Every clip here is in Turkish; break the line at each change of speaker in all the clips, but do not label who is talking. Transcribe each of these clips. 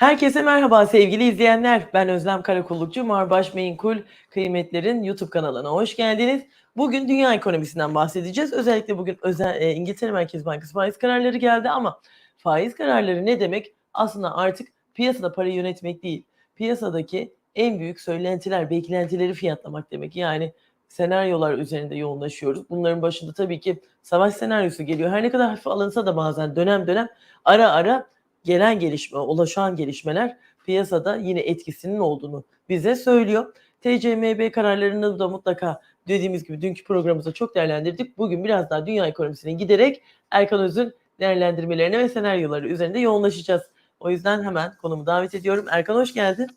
Herkese merhaba sevgili izleyenler. Ben Özlem Karakullukçu. Marbaş Menkul Kıymetler'in YouTube kanalına hoş geldiniz. Bugün dünya ekonomisinden bahsedeceğiz. Özellikle bugün özel, e, İngiltere Merkez Bankası faiz kararları geldi ama faiz kararları ne demek? Aslında artık piyasada para yönetmek değil. Piyasadaki en büyük söylentiler, beklentileri fiyatlamak demek. Yani senaryolar üzerinde yoğunlaşıyoruz. Bunların başında tabii ki savaş senaryosu geliyor. Her ne kadar hafif alınsa da bazen dönem dönem ara ara gelen gelişme, ulaşan gelişmeler piyasada yine etkisinin olduğunu bize söylüyor. TCMB kararlarını da mutlaka dediğimiz gibi dünkü programımızda çok değerlendirdik. Bugün biraz daha dünya ekonomisine giderek Erkan Öz'ün değerlendirmelerine ve senaryoları üzerinde yoğunlaşacağız. O yüzden hemen konumu davet ediyorum. Erkan hoş geldin.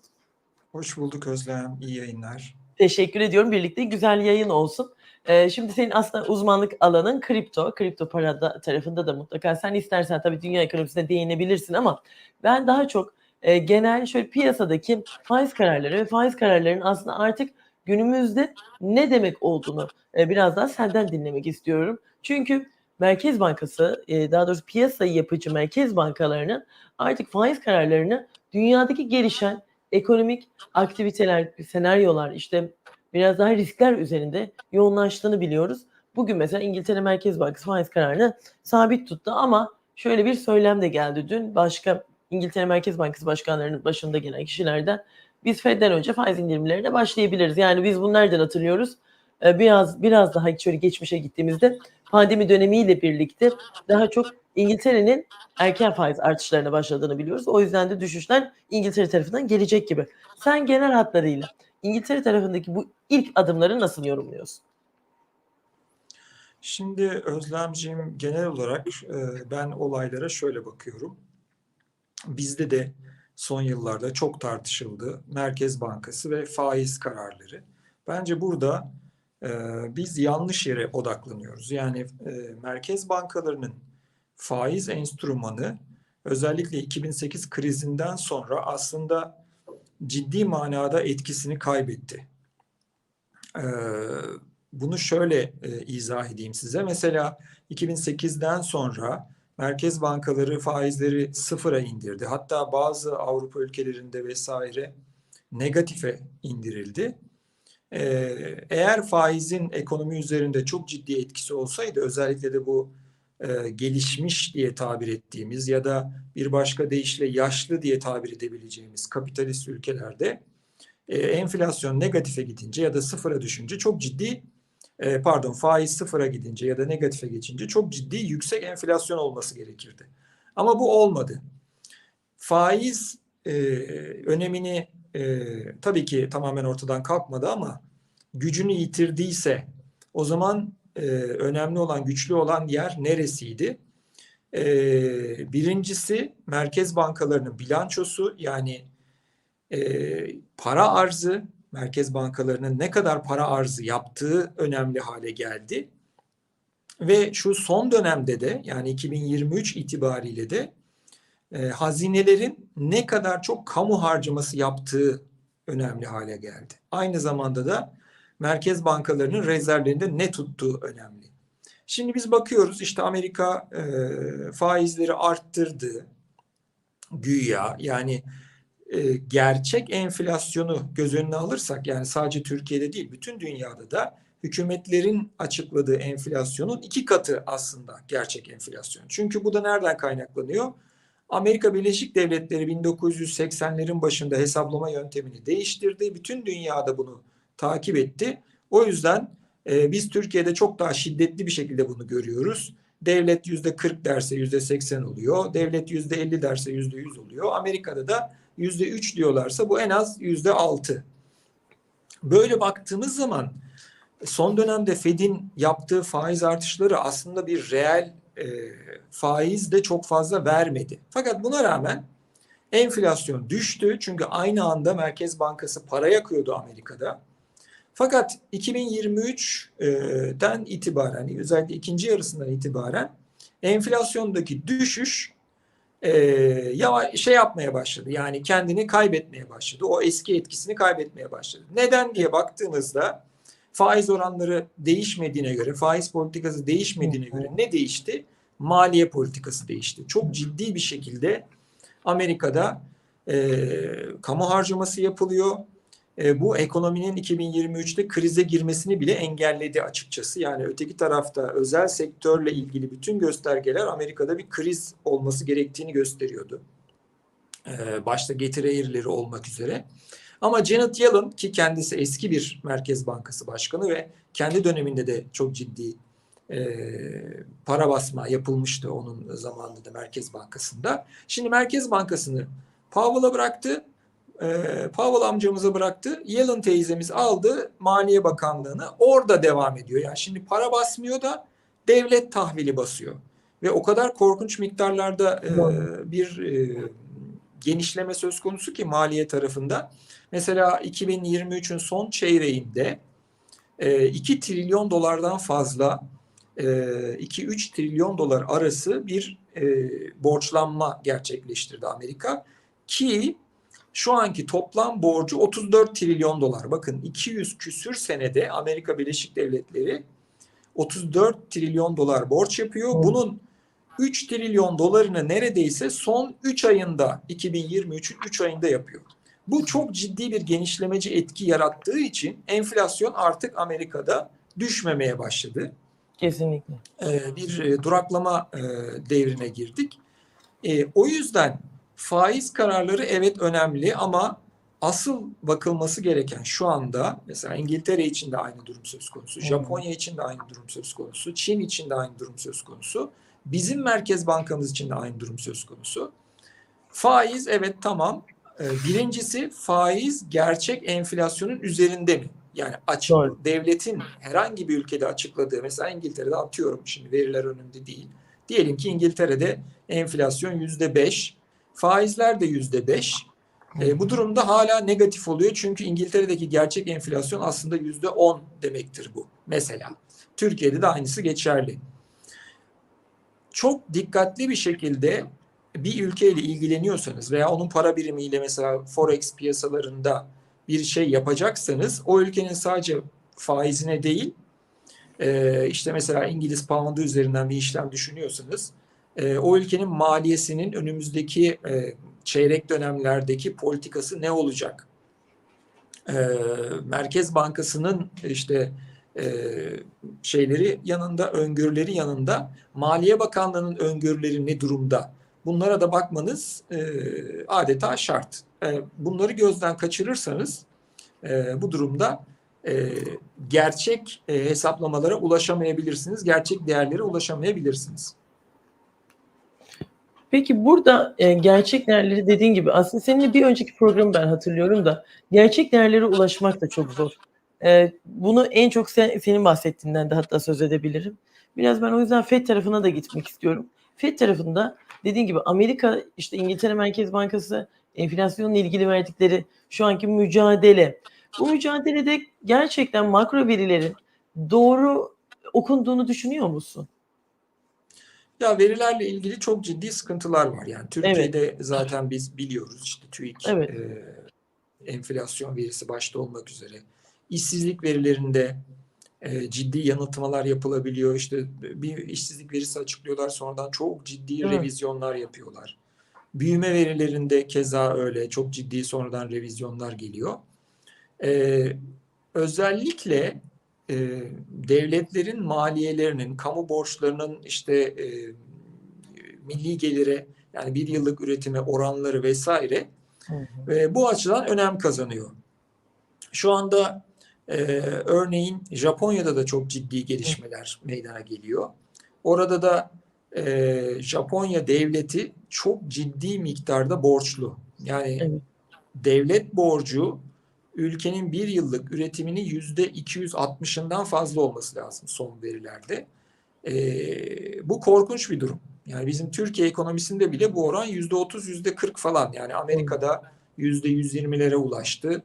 Hoş bulduk Özlem. İyi yayınlar.
Teşekkür ediyorum. Birlikte güzel yayın olsun. Ee, şimdi senin aslında uzmanlık alanın kripto. Kripto para da, tarafında da mutlaka sen istersen tabii dünya ekonomisine değinebilirsin ama ben daha çok e, genel şöyle piyasadaki faiz kararları ve faiz kararlarının aslında artık günümüzde ne demek olduğunu e, biraz daha senden dinlemek istiyorum. Çünkü Merkez Bankası, e, daha doğrusu piyasayı yapıcı merkez bankalarının artık faiz kararlarını dünyadaki gelişen ekonomik aktiviteler, senaryolar, işte biraz daha riskler üzerinde yoğunlaştığını biliyoruz. Bugün mesela İngiltere Merkez Bankası faiz kararını sabit tuttu ama şöyle bir söylem de geldi dün başka İngiltere Merkez Bankası başkanlarının başında gelen kişilerden biz Fed'den önce faiz indirimlerine başlayabiliriz. Yani biz bunu nereden hatırlıyoruz? Ee, biraz biraz daha şöyle geçmişe gittiğimizde pandemi dönemiyle birlikte daha çok İngiltere'nin erken faiz artışlarına başladığını biliyoruz. O yüzden de düşüşler İngiltere tarafından gelecek gibi. Sen genel hatlarıyla İngiltere tarafındaki bu ilk adımları nasıl yorumluyorsun?
Şimdi Özlemciğim genel olarak e, ben olaylara şöyle bakıyorum. Bizde de son yıllarda çok tartışıldı Merkez Bankası ve faiz kararları. Bence burada biz yanlış yere odaklanıyoruz. Yani e, merkez bankalarının faiz enstrümanı özellikle 2008 krizinden sonra aslında ciddi manada etkisini kaybetti. Ee, bunu şöyle e, izah edeyim size. Mesela 2008'den sonra merkez bankaları faizleri sıfıra indirdi. Hatta bazı Avrupa ülkelerinde vesaire negatife indirildi. Ee, eğer faizin ekonomi üzerinde çok ciddi etkisi olsaydı özellikle de bu e, gelişmiş diye tabir ettiğimiz ya da bir başka deyişle yaşlı diye tabir edebileceğimiz kapitalist ülkelerde e, enflasyon negatife gidince ya da sıfıra düşünce çok ciddi e, pardon faiz sıfıra gidince ya da negatife geçince çok ciddi yüksek enflasyon olması gerekirdi. Ama bu olmadı. Faiz e, önemini e, tabii ki tamamen ortadan kalkmadı ama gücünü yitirdiyse o zaman e, önemli olan, güçlü olan yer neresiydi? E, birincisi merkez bankalarının bilançosu yani e, para arzı, merkez bankalarının ne kadar para arzı yaptığı önemli hale geldi. Ve şu son dönemde de yani 2023 itibariyle de e, hazinelerin ne kadar çok kamu harcaması yaptığı önemli hale geldi. Aynı zamanda da merkez bankalarının rezervlerinde ne tuttuğu önemli. Şimdi biz bakıyoruz işte Amerika e, faizleri arttırdı güya yani e, gerçek enflasyonu göz önüne alırsak yani sadece Türkiye'de değil bütün dünyada da hükümetlerin açıkladığı enflasyonun iki katı aslında gerçek enflasyon. Çünkü bu da nereden kaynaklanıyor? Amerika Birleşik Devletleri 1980'lerin başında hesaplama yöntemini değiştirdi. Bütün dünyada bunu takip etti. O yüzden e, biz Türkiye'de çok daha şiddetli bir şekilde bunu görüyoruz. Devlet yüzde 40 derse yüzde 80 oluyor. Devlet yüzde 50 derse yüzde 100 oluyor. Amerika'da da yüzde 3 diyorlarsa bu en az yüzde 6. Böyle baktığımız zaman son dönemde Fed'in yaptığı faiz artışları aslında bir reel e, faiz de çok fazla vermedi. Fakat buna rağmen enflasyon düştü. Çünkü aynı anda Merkez Bankası para yakıyordu Amerika'da. Fakat 2023'ten itibaren özellikle ikinci yarısından itibaren enflasyondaki düşüş e, yavaş şey yapmaya başladı. Yani kendini kaybetmeye başladı. O eski etkisini kaybetmeye başladı. Neden diye baktığımızda faiz oranları değişmediğine göre, faiz politikası değişmediğine göre ne değişti? Maliye politikası değişti. Çok ciddi bir şekilde Amerika'da e, kamu harcaması yapılıyor. E, bu ekonominin 2023'te krize girmesini bile engelledi açıkçası. Yani öteki tarafta özel sektörle ilgili bütün göstergeler Amerika'da bir kriz olması gerektiğini gösteriyordu. E, başta getiri eğrileri olmak üzere. Ama Janet Yellen ki kendisi eski bir Merkez Bankası Başkanı ve kendi döneminde de çok ciddi e, para basma yapılmıştı onun zamanında da Merkez Bankası'nda. Şimdi Merkez Bankası'nı Powell'a bıraktı. E, Powell amcamıza bıraktı. Yellen teyzemiz aldı Maliye Bakanlığı'nı. Orada devam ediyor. Yani şimdi para basmıyor da devlet tahvili basıyor. Ve o kadar korkunç miktarlarda e, bir e, genişleme söz konusu ki maliye tarafında. Mesela 2023'ün son çeyreğinde e, 2 trilyon dolardan fazla e, 2-3 trilyon dolar arası bir e, borçlanma gerçekleştirdi Amerika ki şu anki toplam borcu 34 trilyon dolar. Bakın 200 küsür senede Amerika Birleşik Devletleri 34 trilyon dolar borç yapıyor. Bunun 3 trilyon dolarını neredeyse son 3 ayında 2023'ün 3 ayında yapıyor. Bu çok ciddi bir genişlemeci etki yarattığı için enflasyon artık Amerika'da düşmemeye başladı.
Kesinlikle.
Ee, bir e, duraklama e, devrine girdik. E, o yüzden faiz kararları evet önemli ama asıl bakılması gereken şu anda mesela İngiltere için de aynı durum söz konusu, Japonya için de aynı durum söz konusu, Çin için de aynı durum söz konusu, bizim Merkez Bankamız için de aynı durum söz konusu. Faiz evet tamam. Ee, Birincisi faiz gerçek enflasyonun üzerinde mi? Yani açık
Doğru.
devletin herhangi bir ülkede açıkladığı mesela İngiltere'de atıyorum şimdi veriler önümde değil. Diyelim ki İngiltere'de enflasyon yüzde beş, faizler de yüzde beş. E, bu durumda hala negatif oluyor çünkü İngiltere'deki gerçek enflasyon aslında yüzde on demektir bu mesela. Türkiye'de de aynısı geçerli. Çok dikkatli bir şekilde bir ülkeyle ilgileniyorsanız veya onun para birimiyle mesela forex piyasalarında bir şey yapacaksanız o ülkenin sadece faizine değil e, işte mesela İngiliz pound'u üzerinden bir işlem düşünüyorsanız e, o ülkenin maliyesinin önümüzdeki e, çeyrek dönemlerdeki politikası ne olacak? Merkez Bankası'nın işte e, şeyleri yanında, öngörüleri yanında Maliye Bakanlığı'nın öngörüleri ne durumda? Bunlara da bakmanız e, adeta şart. E, bunları gözden kaçırırsanız e, bu durumda e, gerçek e, hesaplamalara ulaşamayabilirsiniz, gerçek değerlere ulaşamayabilirsiniz.
Peki burada e, gerçek değerleri dediğin gibi aslında seninle bir önceki programı ben hatırlıyorum da gerçek değerlere ulaşmak da çok zor. E, bunu en çok sen, senin bahsettiğinden de hatta söz edebilirim. Biraz ben o yüzden FED tarafına da gitmek istiyorum. FED tarafında dediğin gibi Amerika işte İngiltere Merkez Bankası enflasyonla ilgili verdikleri şu anki mücadele. Bu mücadelede gerçekten makro verilerin doğru okunduğunu düşünüyor musun?
Ya verilerle ilgili çok ciddi sıkıntılar var. Yani Türkiye'de zaten biz biliyoruz işte TÜİK
Evet.
e, enflasyon verisi başta olmak üzere. İşsizlik verilerinde e, ciddi yanıltmalar yapılabiliyor. İşte bir işsizlik verisi açıklıyorlar sonradan çok ciddi
Evet.
revizyonlar yapıyorlar. Büyüme verilerinde keza öyle çok ciddi sonradan revizyonlar geliyor. E, özellikle e, devletlerin maliyelerinin, kamu borçlarının işte e, milli gelire yani bir yıllık üretime oranları vesaire
Hı hı.
e, bu açıdan önem kazanıyor. Şu anda e, örneğin Japonya'da da çok ciddi gelişmeler meydana geliyor. Orada da e, Japonya devleti çok ciddi miktarda borçlu. Yani
Evet.
devlet borcu ülkenin bir yıllık üretiminin yüzde 260'ından fazla olması lazım son verilerde. Ee, bu korkunç bir durum. Yani bizim Türkiye ekonomisinde bile bu oran yüzde 30, yüzde 40 falan. Yani Amerika'da yüzde 120'lere ulaştı.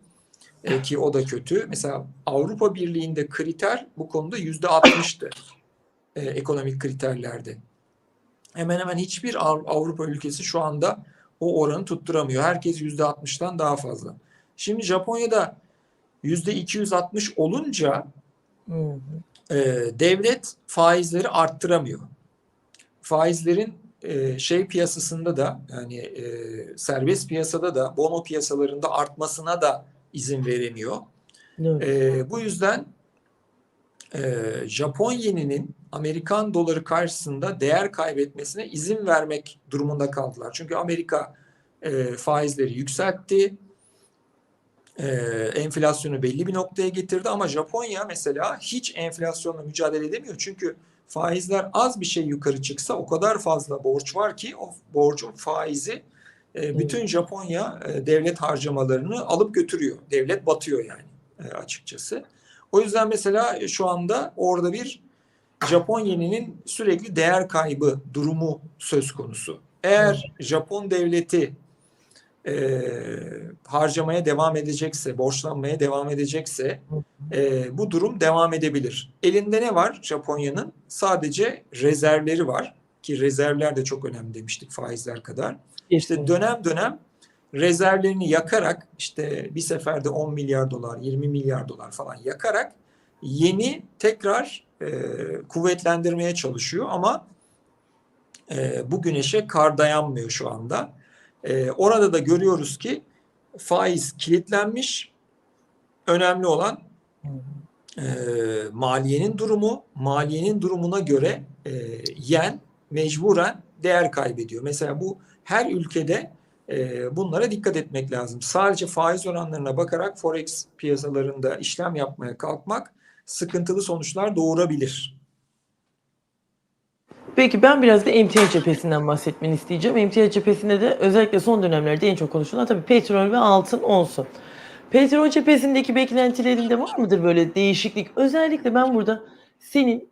Ee, ki o da kötü. Mesela Avrupa Birliği'nde kriter bu konuda yüzde 60'tı. Ee, ekonomik kriterlerde. Hemen hemen hiçbir Av- Avrupa ülkesi şu anda o oranı tutturamıyor. Herkes yüzde 60'tan daha fazla. Şimdi Japonya'da yüzde 260 olunca e, devlet faizleri arttıramıyor. Faizlerin e, şey piyasasında da yani e, serbest piyasada da bono piyasalarında artmasına da izin veremiyor.
Evet.
E, bu yüzden e, Japon yeninin Amerikan doları karşısında değer kaybetmesine izin vermek durumunda kaldılar. Çünkü Amerika e, faizleri yükseltti, e, enflasyonu belli bir noktaya getirdi ama Japonya mesela hiç enflasyonla mücadele edemiyor. Çünkü faizler az bir şey yukarı çıksa o kadar fazla borç var ki o borcun faizi bütün Japonya e, devlet harcamalarını alıp götürüyor. Devlet batıyor yani e, açıkçası. O yüzden mesela şu anda orada bir Japon yeninin sürekli değer kaybı durumu söz konusu. Eğer Japon devleti e, harcamaya devam edecekse, borçlanmaya devam edecekse e, bu durum devam edebilir. Elinde ne var Japonya'nın? Sadece rezervleri var ki rezervler de çok önemli demiştik faizler kadar. İşte dönem dönem rezervlerini yakarak işte bir seferde 10 milyar dolar, 20 milyar dolar falan yakarak yeni tekrar e, kuvvetlendirmeye çalışıyor ama e, bu güneşe kar dayanmıyor şu anda. E, orada da görüyoruz ki faiz kilitlenmiş. Önemli olan e, maliyenin durumu, maliyenin durumuna göre e, yen mecburen değer kaybediyor. Mesela bu her ülkede e, bunlara dikkat etmek lazım. Sadece faiz oranlarına bakarak forex piyasalarında işlem yapmaya kalkmak sıkıntılı sonuçlar doğurabilir.
Peki ben biraz da emtia cephesinden bahsetmeni isteyeceğim. Emtia cephesinde de özellikle son dönemlerde en çok konuşulan tabii petrol ve altın olsun. Petrol cephesindeki beklentilerinde var mıdır böyle değişiklik? Özellikle ben burada senin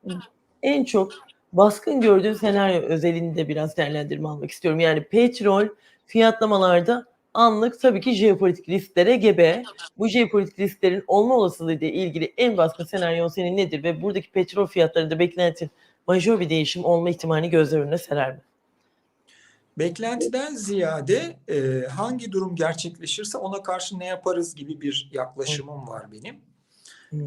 en çok baskın gördüğün senaryo özelinde biraz değerlendirme almak istiyorum. Yani petrol fiyatlamalarda anlık tabii ki jeopolitik risklere gebe. Bu jeopolitik risklerin olma olasılığı ile ilgili en baskın senaryo senin nedir? Ve buradaki petrol fiyatlarında beklentin majör bir değişim olma ihtimalini gözler önüne serer mi?
Beklentiden ziyade e, hangi durum gerçekleşirse ona karşı ne yaparız gibi bir yaklaşımım var benim.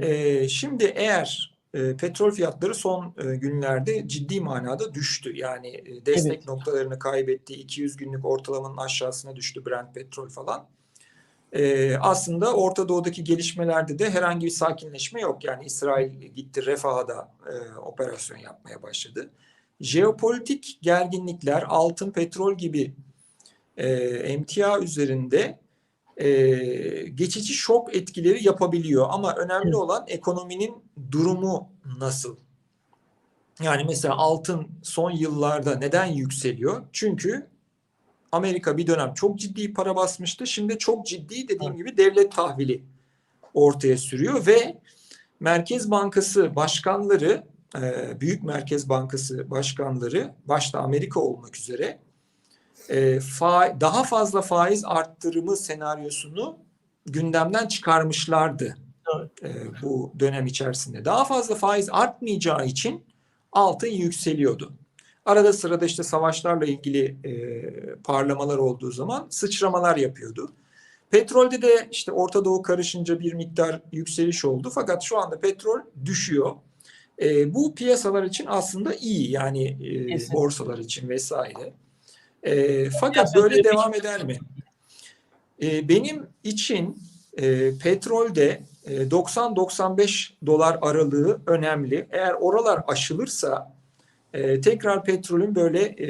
E, şimdi eğer e, petrol fiyatları son e, günlerde ciddi manada düştü. Yani e, destek
Evet.
noktalarını kaybetti. 200 günlük ortalamanın aşağısına düştü Brent petrol falan. E, aslında Orta Doğu'daki gelişmelerde de herhangi bir sakinleşme yok. Yani İsrail gitti Refah'a da e, operasyon yapmaya başladı. Jeopolitik gerginlikler, altın, petrol gibi e, emtia üzerinde e, geçici şok etkileri yapabiliyor. Ama önemli olan ekonominin durumu nasıl? Yani mesela altın son yıllarda neden yükseliyor? Çünkü Amerika bir dönem çok ciddi para basmıştı. Şimdi çok ciddi dediğim gibi devlet tahvili ortaya sürüyor ve Merkez Bankası başkanları, Büyük Merkez Bankası başkanları başta Amerika olmak üzere e, fa- daha fazla faiz arttırımı senaryosunu gündemden çıkarmışlardı
Evet.
e, bu dönem içerisinde. Daha fazla faiz artmayacağı için altın yükseliyordu. Arada sırada işte savaşlarla ilgili e, parlamalar olduğu zaman sıçramalar yapıyordu. Petrolde de işte Orta Doğu karışınca bir miktar yükseliş oldu. Fakat şu anda petrol düşüyor. E, bu piyasalar için aslında iyi yani e,
Kesinlikle.
borsalar için vesaire. E, fakat böyle devam eder mi? E, benim için e, petrolde e, 90-95 dolar aralığı önemli. Eğer oralar aşılırsa e, tekrar petrolün böyle e,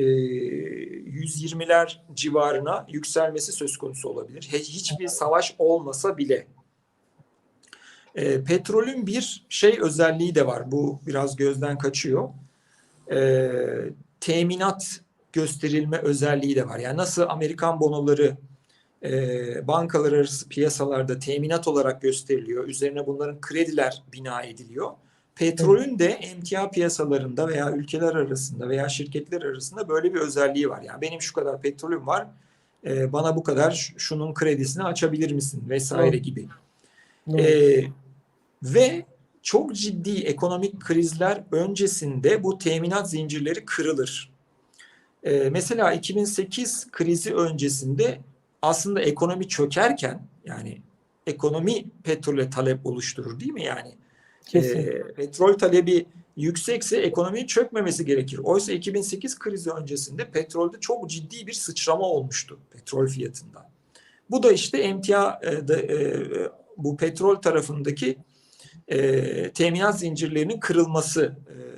120'ler civarına yükselmesi söz konusu olabilir. Hiçbir savaş olmasa bile. E, petrolün bir şey özelliği de var. Bu biraz gözden kaçıyor. E, teminat gösterilme özelliği de var. Yani nasıl Amerikan bonoları e, bankalar arası piyasalarda teminat olarak gösteriliyor. Üzerine bunların krediler bina ediliyor. Petrolün de emtia piyasalarında veya ülkeler arasında veya şirketler arasında böyle bir özelliği var. Yani benim şu kadar petrolüm var, e, bana bu kadar şunun kredisini açabilir misin vesaire gibi. Ee, ve çok ciddi ekonomik krizler öncesinde bu teminat zincirleri kırılır. Ee, mesela 2008 krizi öncesinde aslında ekonomi çökerken yani ekonomi petrole talep oluşturur değil mi yani? Ee, petrol talebi yüksekse ekonominin çökmemesi gerekir. Oysa 2008 krizi öncesinde petrolde çok ciddi bir sıçrama olmuştu petrol fiyatında. Bu da işte emtia e, e, bu petrol tarafındaki e, teminat zincirlerinin kırılması,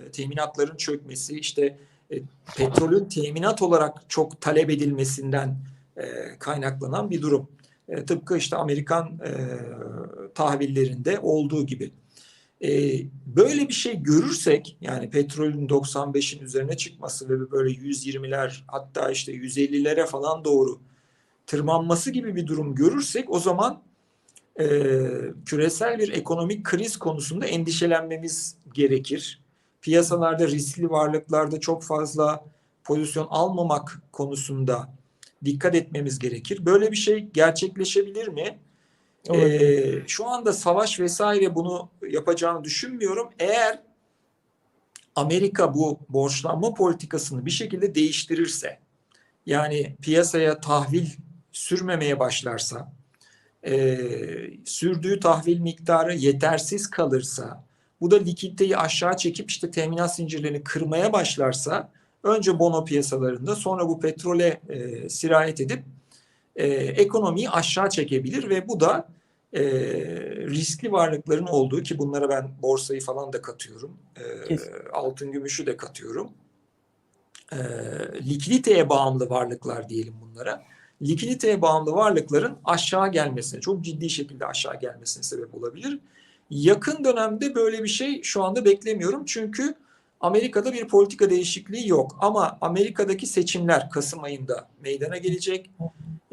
e, teminatların çökmesi, işte e, petrolün teminat olarak çok talep edilmesinden e, kaynaklanan bir durum. E, tıpkı işte Amerikan e, tahvillerinde olduğu gibi. Böyle bir şey görürsek yani petrolün 95'in üzerine çıkması ve böyle 120'ler hatta işte 150'lere falan doğru tırmanması gibi bir durum görürsek o zaman küresel bir ekonomik kriz konusunda endişelenmemiz gerekir. Piyasalarda riskli varlıklarda çok fazla pozisyon almamak konusunda dikkat etmemiz gerekir. Böyle bir şey gerçekleşebilir mi? Ee, şu anda savaş vesaire bunu yapacağını düşünmüyorum. Eğer Amerika bu borçlanma politikasını bir şekilde değiştirirse, yani piyasaya tahvil sürmemeye başlarsa, e, sürdüğü tahvil miktarı yetersiz kalırsa, bu da likiditeyi aşağı çekip işte teminat zincirlerini kırmaya başlarsa, önce bono piyasalarında sonra bu petrole e, sirayet edip e, ekonomiyi aşağı çekebilir ve bu da e, riskli varlıkların olduğu ki bunlara ben borsayı falan da katıyorum. E, altın gümüşü de katıyorum. E, likiditeye bağımlı varlıklar diyelim bunlara. Likiditeye bağımlı varlıkların aşağı gelmesine, çok ciddi şekilde aşağı gelmesine sebep olabilir. Yakın dönemde böyle bir şey şu anda beklemiyorum. Çünkü Amerika'da bir politika değişikliği yok. Ama Amerika'daki seçimler Kasım ayında meydana gelecek.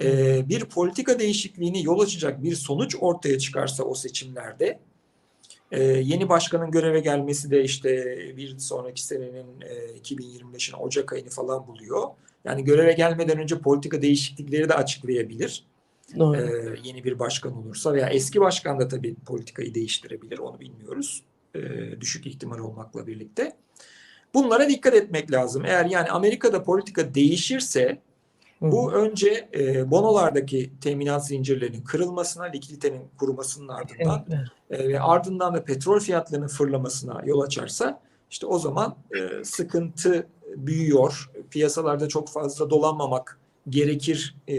Ee, bir politika değişikliğini yol açacak bir sonuç ortaya çıkarsa o seçimlerde e, yeni başkanın göreve gelmesi de işte bir sonraki senenin e, 2025'in Ocak ayını falan buluyor. Yani göreve gelmeden önce politika değişiklikleri de açıklayabilir.
Doğru.
Ee, yeni bir başkan olursa veya eski başkan da tabii politikayı değiştirebilir. Onu bilmiyoruz. Ee, düşük ihtimal olmakla birlikte. Bunlara dikkat etmek lazım. Eğer yani Amerika'da politika değişirse bu önce e, bonolardaki teminat zincirlerinin kırılmasına, likiditenin kurumasının ardından e, ve ardından da petrol fiyatlarının fırlamasına yol açarsa işte o zaman e, sıkıntı büyüyor. Piyasalarda çok fazla dolanmamak gerekir e,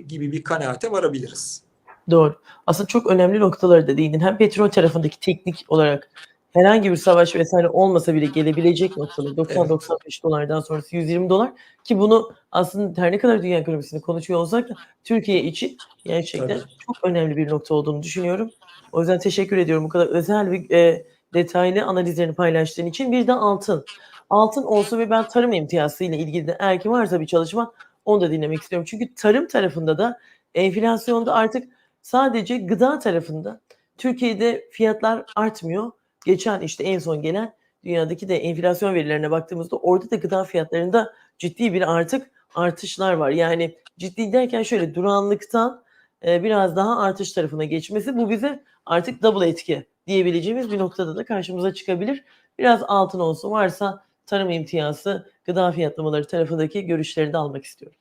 gibi bir kanaate varabiliriz.
Doğru. Aslında çok önemli noktaları da değindin. Hem petrol tarafındaki teknik olarak herhangi bir savaş vesaire olmasa bile gelebilecek noktalar 90-95 evet. dolardan sonrası 120 dolar ki bunu aslında her ne kadar dünya ekonomisini konuşuyor olsak da Türkiye için gerçekten Tabii. çok önemli bir nokta olduğunu düşünüyorum. O yüzden teşekkür ediyorum bu kadar özel bir e, detaylı analizlerini paylaştığın için. Bir de altın. Altın olsun ve ben tarım imtiyazı ile ilgili de eğer ki varsa bir çalışma onu da dinlemek istiyorum. Çünkü tarım tarafında da enflasyonda artık sadece gıda tarafında Türkiye'de fiyatlar artmıyor. Geçen işte en son gelen dünyadaki de enflasyon verilerine baktığımızda orada da gıda fiyatlarında ciddi bir artık artışlar var. Yani ciddi derken şöyle duranlıktan e, biraz daha artış tarafına geçmesi bu bize artık double etki diyebileceğimiz bir noktada da karşımıza çıkabilir. Biraz altın olsun varsa tarım imtiyazı, gıda fiyatlamaları tarafındaki görüşleri de almak istiyorum.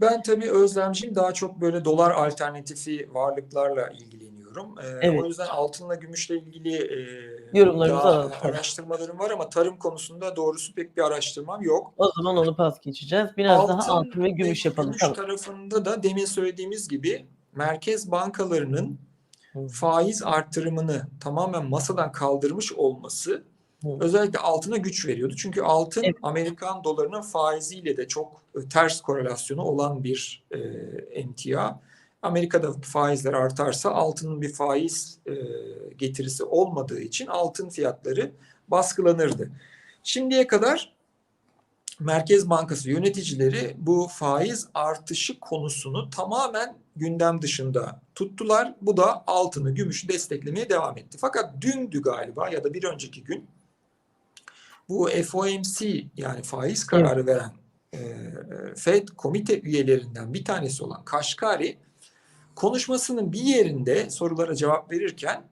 Ben tabii Özlemciğim daha çok böyle dolar alternatifi varlıklarla ilgileniyorum. Ee, evet. O yüzden altınla gümüşle ilgili e,
yorumlarımızı alalım.
Araştırmalarım var ama tarım konusunda doğrusu pek bir araştırmam yok.
O zaman onu pas geçeceğiz. Biraz altın daha altın ve gümüş yapalım.
Gümüş tamam. tarafında da demin söylediğimiz gibi merkez bankalarının faiz artırımını tamamen masadan kaldırmış olması özellikle altına güç veriyordu. Çünkü altın evet. Amerikan dolarının faiziyle de çok e, ters korelasyonu olan bir e, emtia. Amerika'da faizler artarsa altının bir faiz e, getirisi olmadığı için altın fiyatları baskılanırdı. Şimdiye kadar Merkez Bankası yöneticileri bu faiz artışı konusunu tamamen gündem dışında tuttular. Bu da altını, gümüşü desteklemeye devam etti. Fakat dündü galiba ya da bir önceki gün bu FOMC yani faiz kararı evet. veren e, FED komite üyelerinden bir tanesi olan Kaşkari konuşmasının bir yerinde sorulara cevap verirken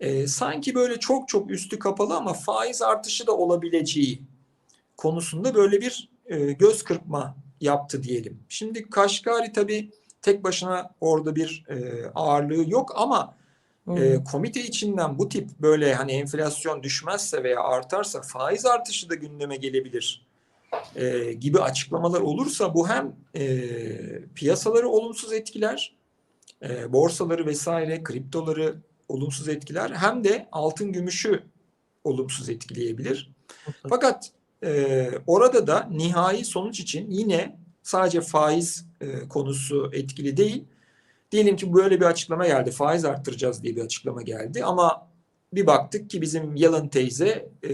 e, sanki böyle çok çok üstü kapalı ama faiz artışı da olabileceği konusunda böyle bir e, göz kırpma yaptı diyelim. Şimdi Kaşkari tabii tek başına orada bir e, ağırlığı yok ama E, komite içinden bu tip böyle hani enflasyon düşmezse veya artarsa faiz artışı da gündeme gelebilir e, gibi açıklamalar olursa bu hem e, piyasaları olumsuz etkiler, e, borsaları vesaire, kriptoları olumsuz etkiler hem de altın gümüşü olumsuz etkileyebilir. Fakat e, orada da nihai sonuç için yine sadece faiz e, konusu etkili değil. Diyelim ki böyle bir açıklama geldi. Faiz arttıracağız diye bir açıklama geldi. Ama bir baktık ki bizim Yalın teyze e,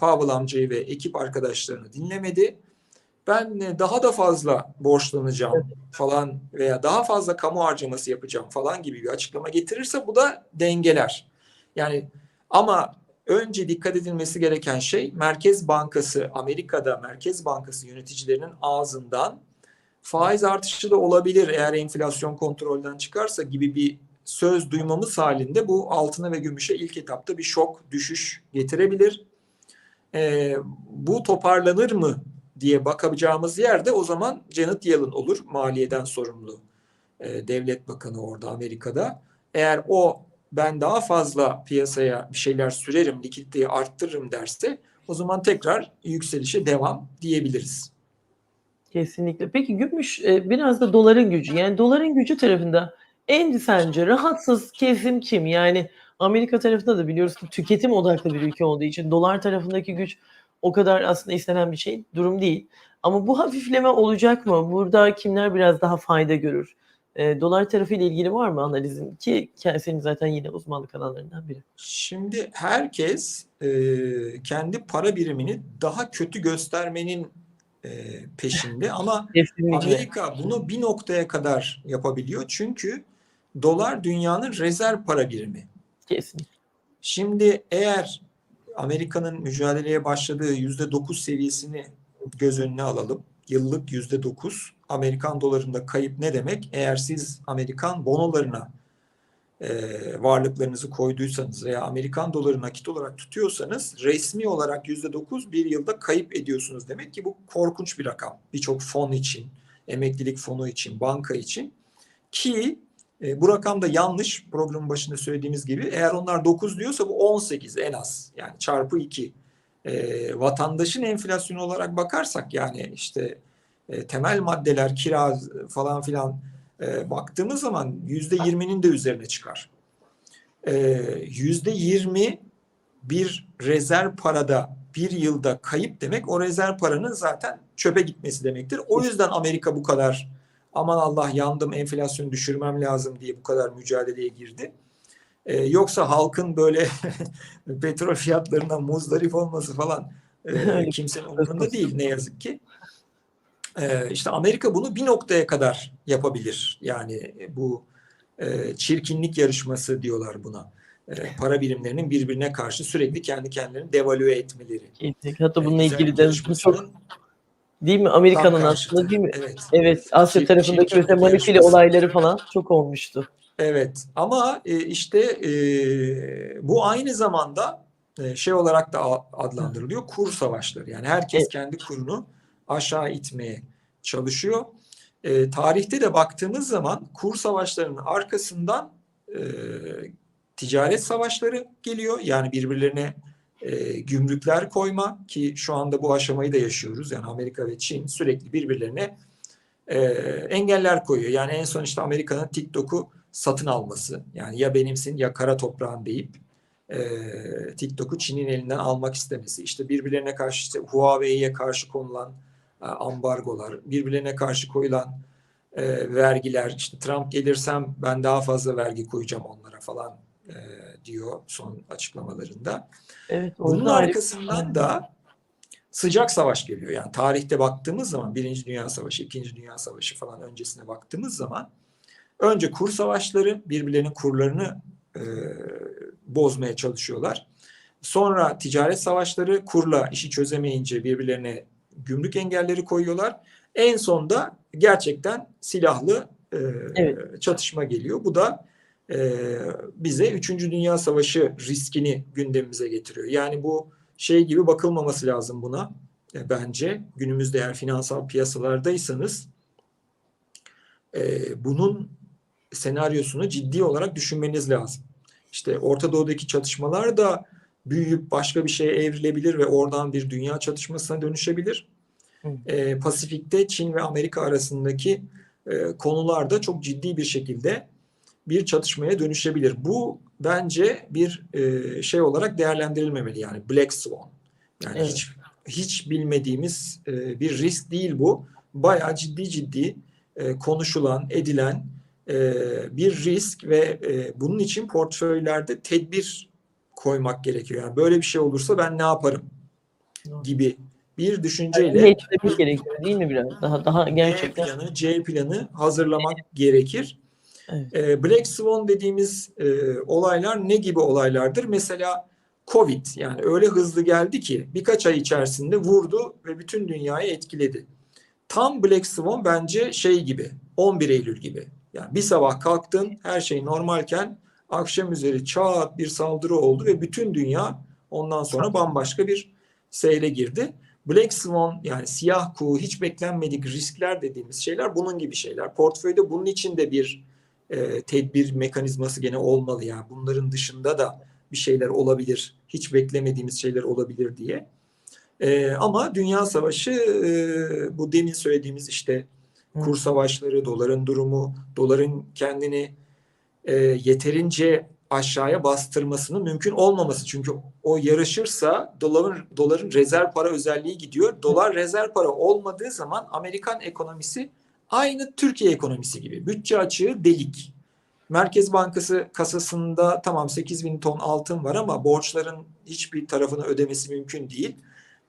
Powell amcayı ve ekip arkadaşlarını dinlemedi. Ben e, daha da fazla borçlanacağım falan veya daha fazla kamu harcaması yapacağım falan gibi bir açıklama getirirse bu da dengeler. Yani ama önce dikkat edilmesi gereken şey Merkez Bankası Amerika'da Merkez Bankası yöneticilerinin ağzından faiz artışı da olabilir eğer enflasyon kontrolden çıkarsa gibi bir söz duymamız halinde bu altına ve gümüşe ilk etapta bir şok, düşüş getirebilir. Ee, bu toparlanır mı diye bakabileceğimiz yerde o zaman Janet Yellen olur. Maliyeden sorumlu e, devlet bakanı orada Amerika'da. Eğer o ben daha fazla piyasaya bir şeyler sürerim, likiditeyi arttırırım derse o zaman tekrar yükselişe devam diyebiliriz.
Kesinlikle. Peki gümüş e, biraz da doların gücü. Yani doların gücü tarafında en sence rahatsız kesim kim? Yani Amerika tarafında da biliyoruz ki tüketim odaklı bir ülke olduğu için dolar tarafındaki güç o kadar aslında istenen bir şey durum değil. Ama bu hafifleme olacak mı? Burada kimler biraz daha fayda görür? E, dolar tarafı ile ilgili var mı analizin? Ki senin zaten yine uzmanlık alanlarından biri.
Şimdi herkes e, kendi para birimini daha kötü göstermenin peşinde ama
Kesinlikle.
Amerika bunu bir noktaya kadar yapabiliyor. Çünkü dolar dünyanın rezerv para birimi.
Kesinlikle.
Şimdi eğer Amerika'nın mücadeleye başladığı yüzde dokuz seviyesini göz önüne alalım. Yıllık yüzde dokuz. Amerikan dolarında kayıp ne demek? Eğer siz Amerikan bonolarına e, varlıklarınızı koyduysanız veya Amerikan doları nakit olarak tutuyorsanız resmi olarak yüzde dokuz bir yılda kayıp ediyorsunuz demek ki bu korkunç bir rakam. Birçok fon için, emeklilik fonu için, banka için ki e, bu rakam da yanlış programın başında söylediğimiz gibi. Eğer onlar 9 diyorsa bu 18 en az. Yani çarpı 2. E, vatandaşın enflasyonu olarak bakarsak yani işte e, temel maddeler, kira falan filan e, baktığımız zaman %20'nin de üzerine çıkar. E, %20 bir rezerv parada bir yılda kayıp demek o rezerv paranın zaten çöpe gitmesi demektir. O yüzden Amerika bu kadar aman Allah yandım enflasyonu düşürmem lazım diye bu kadar mücadeleye girdi. Ee, yoksa halkın böyle petrol fiyatlarından muzdarip olması falan e, kimsenin umurunda değil ne yazık ki. Ee, işte Amerika bunu bir noktaya kadar yapabilir. Yani bu e, çirkinlik yarışması diyorlar buna. E, para birimlerinin birbirine karşı sürekli kendi kendilerini devalüe etmeleri.
Kesinlikle. Hatta bununla
E,
ilgili de çok değil mi Amerika'nın aslında değil mi?
Evet.
Evet, Asya
Çir-
tarafındaki mesela manipüle olayları falan çok olmuştu.
Evet ama e, işte e, bu aynı zamanda e, şey olarak da adlandırılıyor kur savaşları. Yani herkes
Evet.
kendi kurunu aşağı itmeye çalışıyor. E, tarihte de baktığımız zaman kur savaşlarının arkasından e, ticaret savaşları geliyor. Yani birbirlerine e, gümrükler koyma ki şu anda bu aşamayı da yaşıyoruz. Yani Amerika ve Çin sürekli birbirlerine e, engeller koyuyor. Yani en son işte Amerika'nın TikTok'u satın alması. Yani ya benimsin ya kara toprağın deyip e, TikTok'u Çin'in elinden almak istemesi. İşte birbirlerine karşı işte Huawei'ye karşı konulan ambargolar, birbirlerine karşı koyulan e, vergiler. İşte Trump gelirsem ben daha fazla vergi koyacağım onlara falan e, diyor son açıklamalarında.
Evet,
Bunun arkasından da sıcak savaş geliyor. Yani tarihte baktığımız zaman Birinci Dünya Savaşı, İkinci Dünya Savaşı falan öncesine baktığımız zaman önce kur savaşları birbirlerinin kurlarını e, bozmaya çalışıyorlar. Sonra ticaret savaşları kurla işi çözemeyince birbirlerine gümrük engelleri koyuyorlar. En sonda gerçekten silahlı e,
Evet.
çatışma geliyor. Bu da e, bize Üçüncü Dünya Savaşı riskini gündemimize getiriyor. Yani bu şey gibi bakılmaması lazım buna e, bence. Günümüzde eğer finansal piyasalardaysanız e, bunun senaryosunu ciddi olarak düşünmeniz lazım. işte Orta Doğu'daki çatışmalar da büyüyüp başka bir şeye evrilebilir ve oradan bir dünya çatışmasına dönüşebilir. E, Pasifik'te Çin ve Amerika arasındaki e, konular da çok ciddi bir şekilde bir çatışmaya dönüşebilir. Bu bence bir e, şey olarak değerlendirilmemeli yani Black Swan. Yani
Evet.
hiç hiç bilmediğimiz e, bir risk değil bu. Bayağı ciddi ciddi e, konuşulan, edilen e, bir risk ve e, bunun için portföylerde tedbir koymak gerekiyor. Yani böyle bir şey olursa ben ne yaparım gibi bir düşünceyle
Hedeflemek gerekiyor değil mi biraz? Daha daha
B
gerçekten.
planı, C planı hazırlamak gerekir.
Evet.
E, Black Swan dediğimiz e, olaylar ne gibi olaylardır? Mesela Covid yani öyle hızlı geldi ki birkaç ay içerisinde vurdu ve bütün dünyayı etkiledi. Tam Black Swan bence şey gibi 11 Eylül gibi. Yani bir sabah kalktın her şey normalken akşam üzeri çat bir saldırı oldu ve bütün dünya ondan sonra bambaşka bir seyre girdi. Black Swan yani siyah kuğu hiç beklenmedik riskler dediğimiz şeyler bunun gibi şeyler. Portföyde bunun için de bir e, tedbir mekanizması gene olmalı yani bunların dışında da bir şeyler olabilir. Hiç beklemediğimiz şeyler olabilir diye. E, ama Dünya Savaşı e, bu demin söylediğimiz işte kur savaşları, doların durumu, doların kendini e, yeterince aşağıya bastırmasının mümkün olmaması. Çünkü o yarışırsa doların doların rezerv para özelliği gidiyor. Dolar rezerv para olmadığı zaman Amerikan ekonomisi aynı Türkiye ekonomisi gibi. Bütçe açığı delik. Merkez Bankası kasasında tamam 8 bin ton altın var ama borçların hiçbir tarafını ödemesi mümkün değil.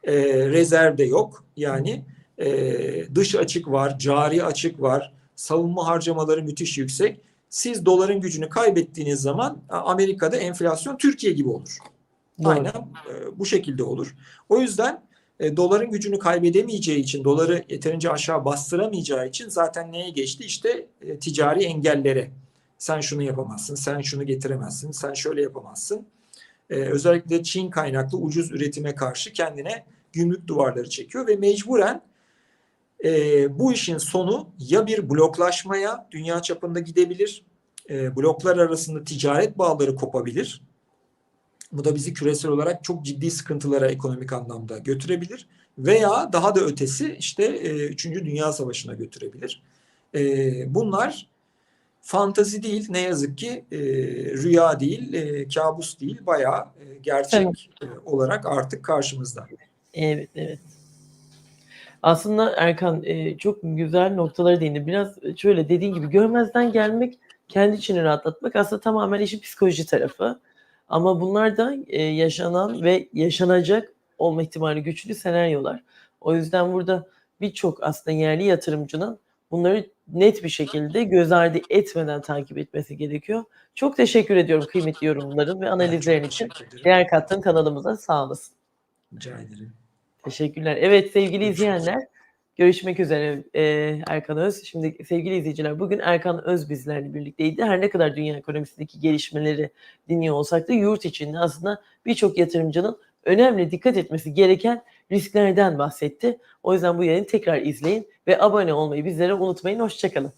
E, rezerv de yok. Yani e, dış açık var, cari açık var, savunma harcamaları müthiş yüksek. Siz doların gücünü kaybettiğiniz zaman Amerika'da enflasyon Türkiye gibi olur.
Doğru.
Aynen e, bu şekilde olur. O yüzden e, doların gücünü kaybedemeyeceği için, doları yeterince aşağı bastıramayacağı için zaten neye geçti? İşte e, ticari engellere. Sen şunu yapamazsın, sen şunu getiremezsin, sen şöyle yapamazsın. E, özellikle Çin kaynaklı ucuz üretime karşı kendine gümrük duvarları çekiyor ve mecburen e, bu işin sonu ya bir bloklaşmaya dünya çapında gidebilir, e, bloklar arasında ticaret bağları kopabilir. Bu da bizi küresel olarak çok ciddi sıkıntılara ekonomik anlamda götürebilir. Veya daha da ötesi işte e, 3. Dünya Savaşı'na götürebilir. E, bunlar fantazi değil ne yazık ki e, rüya değil, e, kabus değil bayağı e, gerçek e, olarak artık karşımızda.
Evet, evet. Aslında Erkan e, çok güzel noktalara değindi. Biraz şöyle dediğin gibi görmezden gelmek, kendi içini rahatlatmak aslında tamamen işin psikoloji tarafı. Ama bunlar da e, yaşanan ve yaşanacak olma ihtimali güçlü senaryolar. O yüzden burada birçok aslında yerli yatırımcının bunları net bir şekilde göz ardı etmeden takip etmesi gerekiyor. Çok teşekkür ediyorum kıymetli yorumların ve analizlerin için. Değer kattığın kanalımıza sağ olasın.
Rica ederim.
Teşekkürler. Evet sevgili izleyenler görüşmek üzere e, Erkan Öz. Şimdi sevgili izleyiciler bugün Erkan Öz bizlerle birlikteydi. Her ne kadar dünya ekonomisindeki gelişmeleri dinliyor olsak da yurt içinde aslında birçok yatırımcının önemli dikkat etmesi gereken risklerden bahsetti. O yüzden bu yayını tekrar izleyin ve abone olmayı bizlere unutmayın. Hoşçakalın.